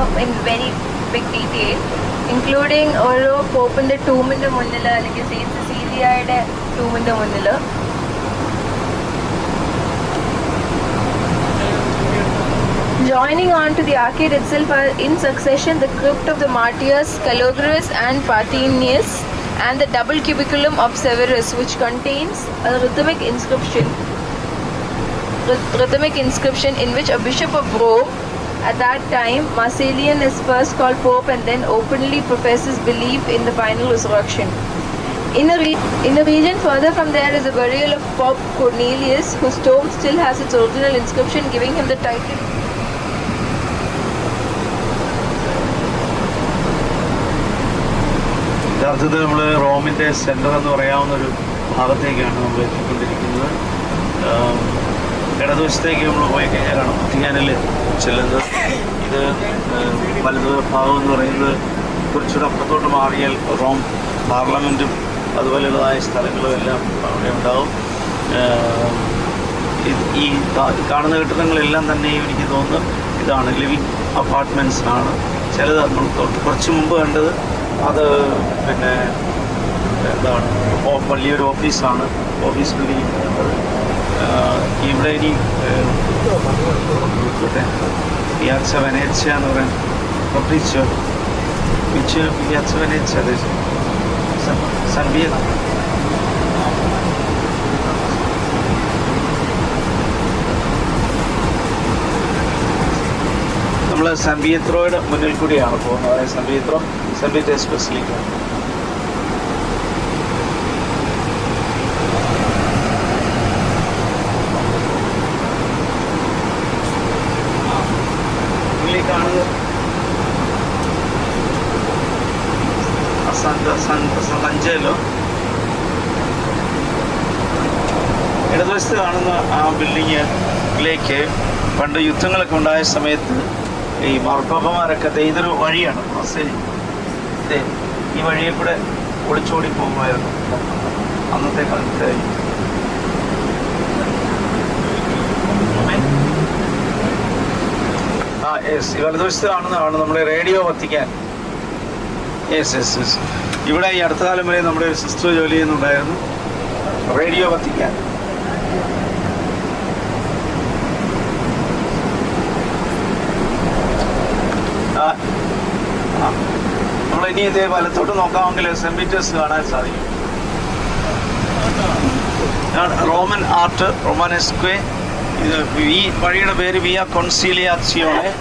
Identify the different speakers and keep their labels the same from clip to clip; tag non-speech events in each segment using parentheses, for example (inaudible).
Speaker 1: ആണ് പറഞ്ഞിരിക്കുന്നത് in very big detail including ഓരോ പോപ്പിന്റെ ടൂമിന്റെ മുന്നിൽ അല്ലെങ്കിൽ സെയിന്റ് സിസീലിയയുടെ ടൂമിന്റെ മുന്നിൽ Joining on to the arcade itself are in succession the crypt of the martyrs Calogrenus and Parthenius and the double cubiculum of Severus which contains a rhythmic inscription ryth- rhythmic inscription in which a bishop of Rome at that time Marsilian is first called pope and then openly professes belief in the final resurrection. In a, in a region further from there is a burial of Pope Cornelius whose tomb still has its original inscription giving him the title
Speaker 2: യഥാർത്ഥത്തിൽ നമ്മൾ റോമിന്റെ centre എന്ന് പറയാവുന്ന ഒരു ഭാഗത്തേക്കാണ് നമ്മൾ എത്തിക്കൊണ്ടിരിക്കുന്നത് ഇടതുവശത്തേക്ക് നമ്മൾ പോയി കഴിഞ്ഞാലാണ് കുത്തിയാനിൽ ചെല്ലുന്നത്. ഇത് വലത് ഭാഗം എന്ന് പറയുന്നത് കുറച്ചുകൂടെ അപ്പുറത്തോട്ട് മാറിയാൽ റോം പാർലമെന്റും അതുപോലെയുള്ളതായ സ്ഥലങ്ങളും എല്ലാം അവിടെ ഉണ്ടാവും. ഈ കാണുന്ന കെട്ടിടങ്ങളെല്ലാം തന്നെയും എനിക്ക് തോന്നുന്നു ഇതാണ് ലിവിങ് അപ്പാർട്ട്മെന്റ്സ് ആണ് ചിലത് നമ്മൾ കുറച്ച് മുമ്പ് കണ്ടത് അത് പിന്നെ എന്താണ് വലിയൊരു ഓഫീസാണ്. ഓഫീസ് ബിൽഡിംഗ് ഇവിടെ ഇനി പിയാച്ച വെനേച്ച എന്ന് പറയാൻ ഫബ്രിച്ചോ വിച്ച് പിയാച്ച വെനേച്ച അതെ സൺബിയ നമ്മൾ സംബിയത്രോയുടെ മുന്നിൽ കൂടിയാണ് പോകുന്നത്. സംബിയത്രോ സംബിയറ്റ് ബസ്സിലേക്ക് കാണുന്നത് സഞ്ചല്ലോ ഇടതുവശത്ത് കാണുന്ന ആ ബിൽഡിങ്ങിലേക്ക് പണ്ട് യുദ്ധങ്ങളൊക്കെ ഉണ്ടായ സമയത്ത് ഈ മാർപ്പാപ്പമാരൊക്കെ ഇതൊരു വഴിയാണ്. ദേ ഈ വഴിയിൽ കൂടെ ഒളിച്ചോടി പോകുമായിരുന്നു. അന്നത്തെ കാലത്തെ. ആ യെസ് വലതുവശത്ത് കാണുന്നതാണ് നമ്മുടെ radio Vatican yes yes yes ഇവിടെ ഈ അടുത്ത കാലം വരെ നമ്മുടെ ഒരു സിസ്റ്റർ ജോലി ചെയ്യുന്നുണ്ടായിരുന്നു. Radio Vatican. നമ്മൾ ഇനി ഇതേ വലത്തോട്ട് നോക്കാമെങ്കിൽ സെമിറ്റേഴ്സ് കാണാൻ സാധിക്കും. റോമൻ ആർട്ട് റൊമാനെസ്ക്വേ ഈ വഴിയുടെ പേര് വിയ എനിക്ക്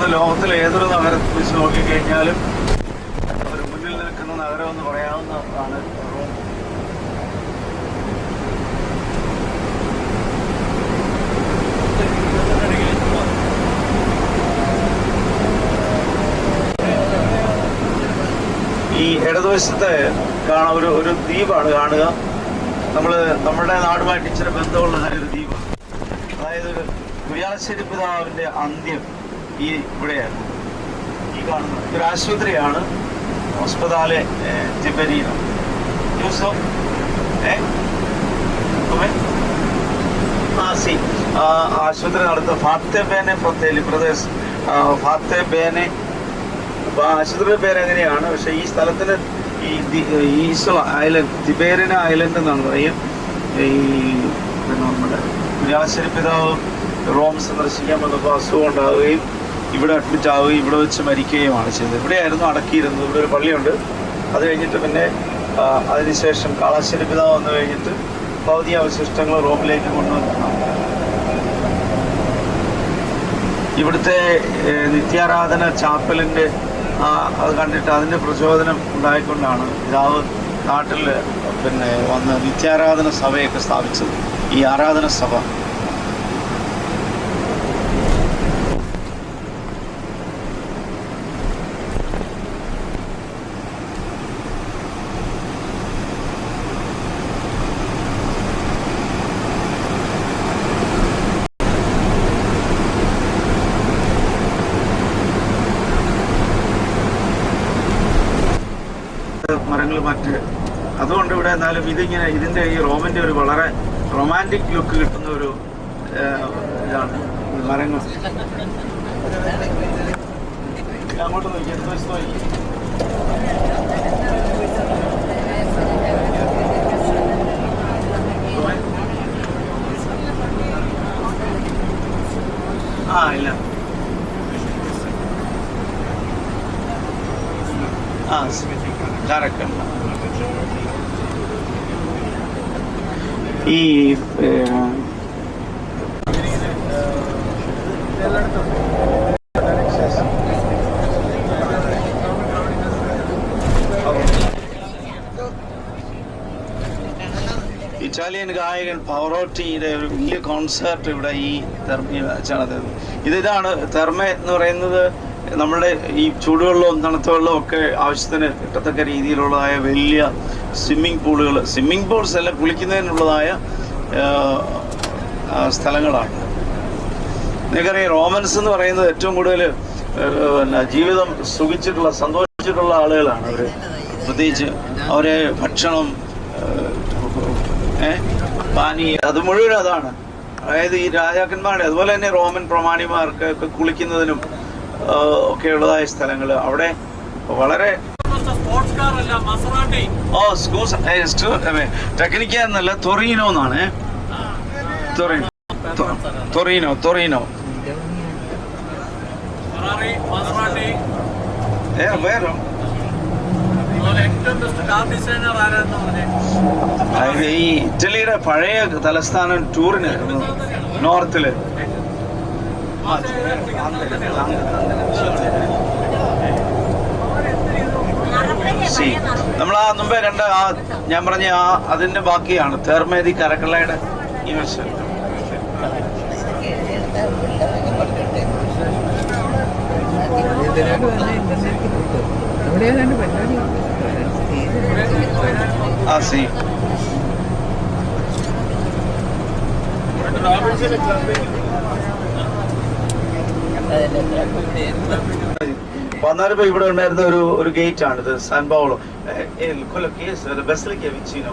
Speaker 2: തോന്നുന്നു ലോകത്തിലെ ഏതൊരു നഗരത്തിൽ വെച്ച് നോക്കിക്കഴിഞ്ഞാലും ഒരു മുന്നിൽ നിൽക്കുന്ന നഗരം എന്ന് പറയാവുന്നതാണ് റോം. ഈ ഇടതുവശത്തെ കാണാൻ ഒരു ഒരു ദ്വീപാണ് കാണുക. നമ്മൾ നമ്മുടെ നാടുമായിട്ട് ഇച്ചിരി ബന്ധമുള്ള ഒരു ദ്വീപാണ്. അതായത് ഒരു പിതാവിന്റെ അന്ത്യം. ഈ ഇവിടെയായിരുന്നു ഈ കാണുന്നത് ഒരു ആശുപത്രിയാണ് ഹോസ്പിതാലെ ജിബരീന യൂസോ ഏ ആ സി ആ ആശുപത്രി നടത്തുന്ന ഫാത്തെ ബേനെ പ്രത്യേലി പ്രദേശ്. ഫാത്തെ ബേനെ അപ്പൊ ആ ആശുപത്രിയുടെ പേര് അങ്ങനെയാണ് പക്ഷെ ഈ സ്ഥലത്തിന് ഈ ഈസോ ഐലൻഡ് തിബേരിന ഐലൻഡ് എന്നാണ് പറയും. ഈ പിന്നെ നമ്മുടെ വിരാശരി പിതാവ് റോം സന്ദർശിക്കാൻ വന്നപ്പോൾ അസുഖം ഉണ്ടാവുകയും ഇവിടെ അഡ്മിറ്റ് ആവുകയും ഇവിടെ വെച്ച് മരിക്കുകയുമാണ് ചെയ്തത്. ഇവിടെയായിരുന്നു അടക്കിയിരുന്നത്. ഇവിടെ ഒരു പള്ളിയുണ്ട്. അത് കഴിഞ്ഞിട്ട് പിന്നെ അതിനുശേഷം കാളാശ്ശേരി പിതാവ് വന്നു കഴിഞ്ഞിട്ട് ഭൗതിക അവശിഷ്ടങ്ങൾ റോമിലേക്ക് കൊണ്ടുവന്നു. ഇവിടുത്തെ നിത്യാരാധന ചാപ്പലിന്റെ അത് കണ്ടിട്ട് അതിന്റെ പ്രചോദനം ഉണ്ടായിക്കൊണ്ടാണ് പിതാവ് നാട്ടിൽ പിന്നെ വന്ന് നിത്യാരാധന സഭയൊക്കെ സ്ഥാപിച്ചത്. ഈ ആരാധന സഭ മരങ്ങൾ മറ്റ് അതുകൊണ്ട് എന്നാലും ഇതിങ്ങനെ ഇതിന്റെ ഈ റോമിന്റെ ഒരു വളരെ റൊമാന്റിക് ലുക്ക് കിട്ടുന്ന ഒരു ഇതാണ്. മരങ്ങൾ. അങ്ങോട്ട് നോക്കി എത്ര വശത്ത് ആ ഇല്ല. ആ കറക്റ്റ് ഈ ഇറ്റാലിയൻ ഗായകൻ പവറോട്ടിയുടെ ഒരു വലിയ കോൺസേർട്ട് ഇവിടെ ഈ തെർമയിൽ വെച്ചാണ് ഇത് ഇതാണ് തെർമ എന്ന് പറയുന്നത് നമ്മുടെ ഈ ചൂടുവെള്ളവും തണുത്ത വെള്ളവും ഒക്കെ ആവശ്യത്തിന് കിട്ടത്തക്ക രീതിയിലുള്ളതായ വലിയ സ്വിമ്മിംഗ് പൂളുകൾ. സ്വിമ്മിംഗ് പൂൾസ് അല്ല കുളിക്കുന്നതിനുള്ളതായ സ്ഥലങ്ങളാണ്. നിങ്ങൾക്കറിയാം റോമൻസ് എന്ന് പറയുന്നത് ഏറ്റവും കൂടുതൽ പിന്നെ ജീവിതം സുഖിച്ചിട്ടുള്ള സന്തോഷിച്ചിട്ടുള്ള ആളുകളാണ് അവർ പ്രത്യേകിച്ച് അവരെ ഭക്ഷണം പാനി അത് മുഴുവൻ അതാണ്. അതായത് ഈ രാജാക്കന്മാരുടെ അതുപോലെ തന്നെ റോമൻ പ്രമാണിമാർക്ക് ഒക്കെ കുളിക്കുന്നതിനും ഒക്കെയുള്ളതായ സ്ഥലങ്ങൾ അവിടെ വളരെ ഓ സ്കൂസ് ടെക്നിക്ക എന്നല്ല തൊറീനോ എന്നാണ്. തൊറീനോ തൊറീനോ. വേറെ? ഈ ഇറ്റലിയുടെ പഴയ തലസ്ഥാനം ടൂറിന് നോർത്തിൽ. നമ്മൾ ആ മുമ്പേ കണ്ട ആ ഞാൻ പറഞ്ഞ ആ അതിന്റെ ബാക്കിയാണ്. തേർമേദി കരക്കളയുടെ ഈ
Speaker 3: പരിപാടി
Speaker 2: ആ സി. വന്നാലിപ്പോ ഇവിടെ ഉണ്ടായിരുന്ന ഒരു ഒരു ഗേറ്റ് ആണ് ഇത് ബസ്സിലേക്ക് വിച്ചീനോ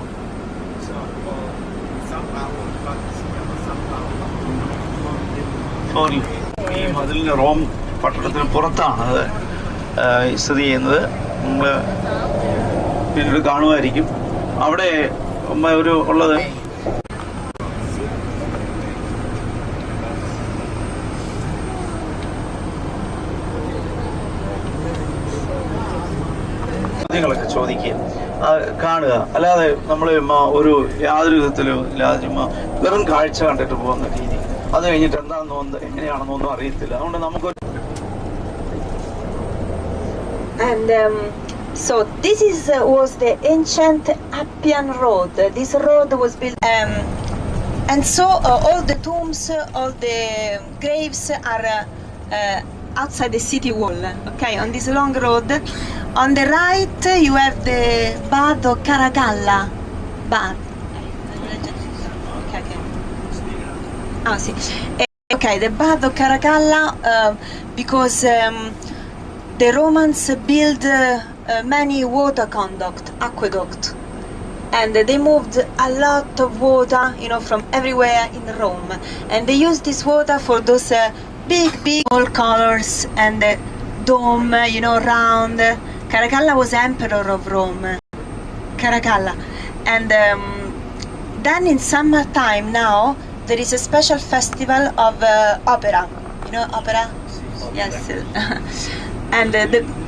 Speaker 2: ഈ മതിലിന് റോം പട്ടണത്തിന് പുറത്താണ് സ്ഥിതി ചെയ്യുന്നത്. നമ്മൾ പിന്നീട് കാണുമായിരിക്കും. അവിടെ ഒരു ഉള്ളത്? കാണുക അല്ലാതെ നമ്മൾ ഒരു യാതൊരു വിധത്തിലും ഇല്ലാതെ ചുമ്മാ വെറും കാഴ്ച കണ്ടിട്ട് പോകുന്ന രീതി അത് കഴിഞ്ഞിട്ട് എന്താണെന്നോ എന്ത് എങ്ങനെയാണെന്നോ ഒന്നും അറിയത്തില്ല അതുകൊണ്ട് നമുക്ക്
Speaker 4: And um, so this is uh, was the ancient Appian Road. This road was built, um, and so uh, all the tombs, uh, all the graves are uh, uh, outside the city wall. Okay, on this long road. on the right, you have the Bado Caragalla. Bad. Okay, okay. Ah, sì. Eh, Okay, the Bado Caracalla uh, because um, the Romans built uh, uh, many water conduct, aqueduct, and they moved a lot of water, you know, from everywhere in Rome, and they used this water for those uh, big, big all colors and the dome, uh, you know, round. Caracalla was emperor of Rome. Caracalla, and um, then in summertime now there is a special festival of uh, opera. You know opera? Yes. (laughs) and uh, the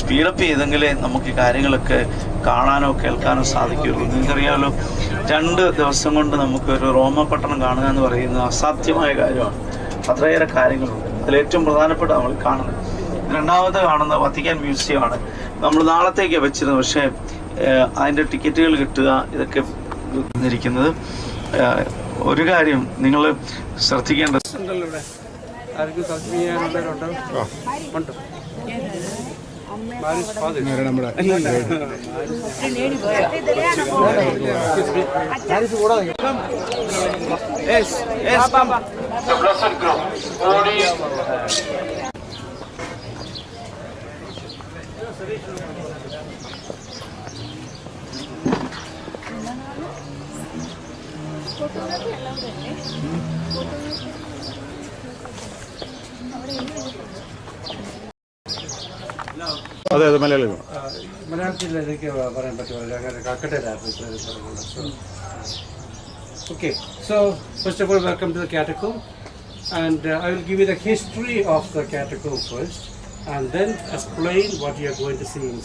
Speaker 2: speed up ചെയ്തെങ്കിലേ നമുക്ക് ഈ കാര്യങ്ങളൊക്കെ കാണാനോ കേൾക്കാനോ സാധിക്കുകയുള്ളൂ. നിങ്ങൾക്കറിയാമല്ലോ രണ്ട് ദിവസം കൊണ്ട് നമുക്ക് ഒരു റോമ പട്ടണം കാണുക എന്ന് പറയുന്നത് അസാധ്യമായ കാര്യമാണ്. അത്രയേറെ കാര്യങ്ങളുണ്ട്. അതിലേറ്റവും പ്രധാനപ്പെട്ട നമ്മൾ കാണുന്നത് രണ്ടാമത് കാണുന്ന വത്തിക്കാൻ മ്യൂസിയമാണ്. നമ്മൾ നാളത്തേക്ക് വെച്ചിരുന്നു പക്ഷേ അതിന്റെ ടിക്കറ്റുകൾ കിട്ടുക ഇതൊക്കെ ഇരിക്കുന്നത് ഒരു കാര്യം നിങ്ങൾ ശ്രദ്ധിക്കേണ്ടത്
Speaker 5: ഉണ്ടല്ലോ ഇവിടെ ആർക്കും സബ്സിഡി ചെയ്യാനുള്ളവരുണ്ടോ ഉണ്ട് Maris father Yes, yes, Baba.
Speaker 6: അതെ അതെ മലയാളി
Speaker 5: മലയാളത്തിൽ so first of all welcome to ദാറ്റക്കോ and I will give you the history of the catacomb first and then explain what you are going to see in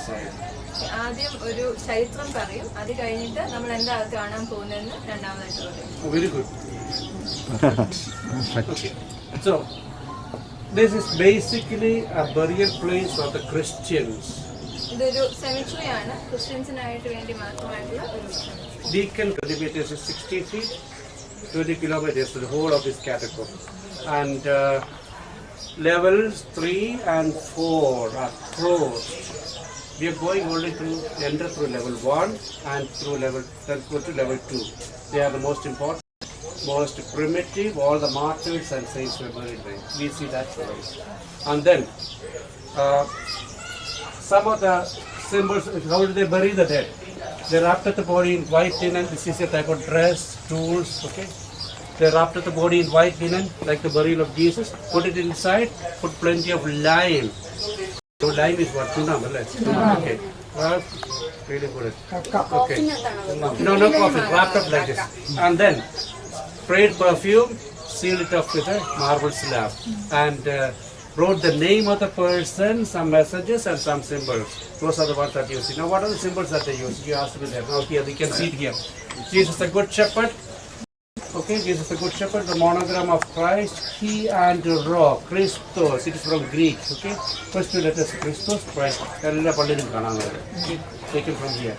Speaker 1: ആദ്യം ഒരു ചരിത്രം പറയും. അത് കഴിഞ്ഞിട്ട് നമ്മൾ എന്താ കാണാൻ പോകുന്നതെന്ന് രണ്ടാമതായിട്ട് പറയും.
Speaker 5: Very good so okay. So, this is basically a burial place of the Christians.
Speaker 1: ഇതൊരു സെമിട്രി ആണ് ക്രിസ്ത്യൻസിനായിട്ട് വേണ്ടി മാത്രമായിട്ടുള്ള ഒരു cemetery.
Speaker 5: Deacon kilometers is 60 feet, 20 kilometers to the whole of this catacomb. And uh, levels 3 and 4 are closed. We are going only to enter through level 1 and through level, then go to level 2. They are the most important, most primitive, all the martyrs and saints were buried there. We see that first. And then, uh, some of the symbols, how do they bury the dead? They wrapped the body in white linen. This is a type of dress, tools, okay? They wrapped the body in white linen, like the burial of Jesus. Put it inside, put plenty of lime. So lime is what? Tuna, right? Okay. Well, really good. Okay. No, no coffee. Wrapped up like this. And then, sprayed perfume, sealed it up with a marble slab, and uh, wrote the name of the person, some messages, and some symbols. Those are the ones that you see. Now, what are the symbols that they use? You asked me there. Now, here, you can see it here. Jesus, the Good Shepherd. Okay, Jesus, the Good Shepherd, the monogram of Christ, He and Rock, Christos. It is from Greek. Okay, first two letters, Christos, Christ. Taken from here.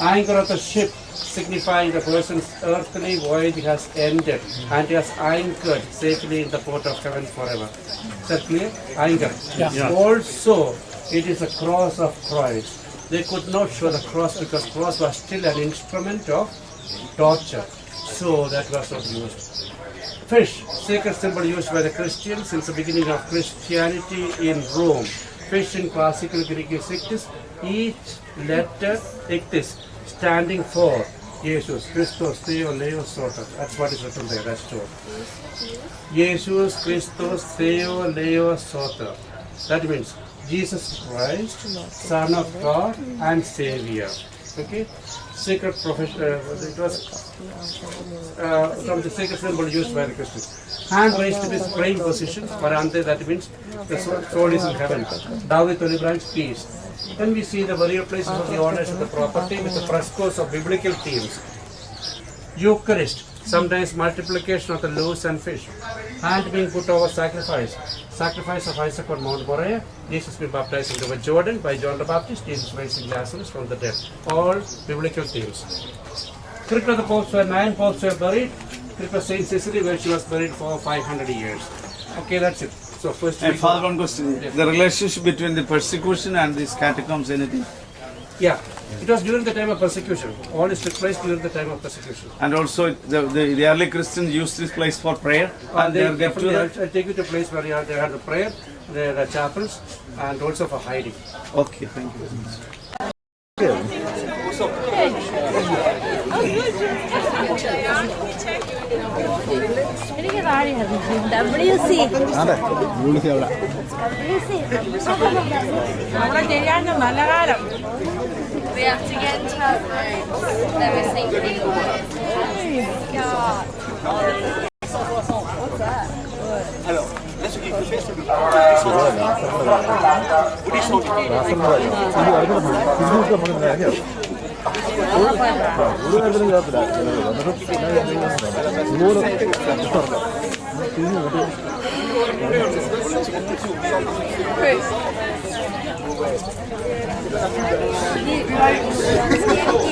Speaker 5: Anchor of the ship, signifying the person's earthly voyage has ended and has anchored safely in the port of heaven forever. Is that clear? Anchor. Also, it is the cross of Christ. They could not show the cross because cross was still an instrument of torture. So that was not used. Fish, sacred symbol used by the Christians since the beginning of Christianity in Rome. Fish in classical Greek is ictus. Each letter ictus standing for Jesus, Christos, Theo, Leo, Soter. That's what is written there, that's true. Jesus, Christos, Theo, Leo, Soter. That means Jesus Christ, Son of God and Savior. Okay? Sacred profession, uh, it was uh, from the sacred symbol used by the Christians. Hand raised to this praying position, Parante, that means the soul is in heaven. David Holy Branch, peace. Then we see the burial places of the owners of the property with the frescoes of biblical themes. Eucharist, sometimes multiplication of the loaves and fish. Hand being put over sacrifice. Sacrifice of Isaac on Mount Moriah. Jesus being baptized in the Jordan by John the Baptist. Jesus raising Lazarus from the dead. All biblical themes. Crypt of the popes where nine popes were buried. Crypt of Saint Cecily where she was buried for 500 years. Okay, that's it. So first
Speaker 2: And
Speaker 5: we
Speaker 2: Father, one question. The relationship between the persecution and these catacombs, anything?
Speaker 5: Yeah, it was during the time of persecution. All this took place during the time of persecution.
Speaker 2: And also, the, the, the early Christians used this place for prayer.
Speaker 5: And
Speaker 2: And
Speaker 5: they,
Speaker 2: they get to
Speaker 5: definitely. I'll, I'll take you to a place where you have, they had the prayer, there are chapels, and also for hiding.
Speaker 2: Okay, thank you.
Speaker 7: എനിക്ക് താഴെയായിരുന്നു W C
Speaker 6: അതെ. വിളിച്ചു അവിടെ
Speaker 7: W C
Speaker 3: അവിടെ ചെയ്യാൻ നല്ല കാലം.
Speaker 1: We have to get chapels that we're singing.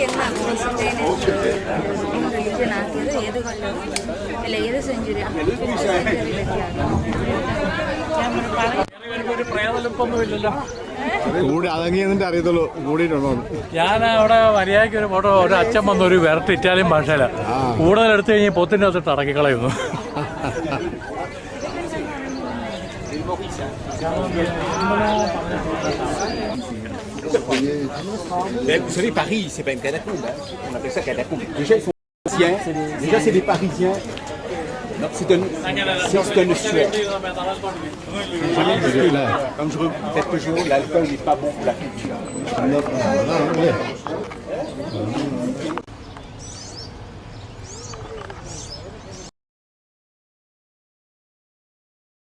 Speaker 7: എന്നാ റിലീജിയൻ ആക്കിയത് ഏത് കൊല്ലം അല്ല ഏത് സെഞ്ചുറി
Speaker 6: കൂടി അതെങ്കിൽ എന്നിട്ട് അറിയത്തുള്ളൂ കൂടിയിട്ടുണ്ടോ
Speaker 8: ഞാൻ അവിടെ മര്യാദയ്ക്ക് ഒരു ഫോട്ടോ ഒരു അച്ഛൻ വന്ന ഒരു വിരട്ട് ഇറ്റാലിയൻ ഭാഷയിലാണ്. കൂടുതൽ എടുത്തു കഴിഞ്ഞാൽ പൊത്തിന്റെ അകത്തിട്ട്
Speaker 9: അടക്കിക്കളയുന്നു vous savez, Paris, c'est pas une catacombe. On appelle ça catacombe. Déjà, ils sont. Déjà, c'est des Parisiens. C'est une, c'est une sueur. Comme je répète toujours, l'alcool n'est pas bon pour la culture. Ah, hein,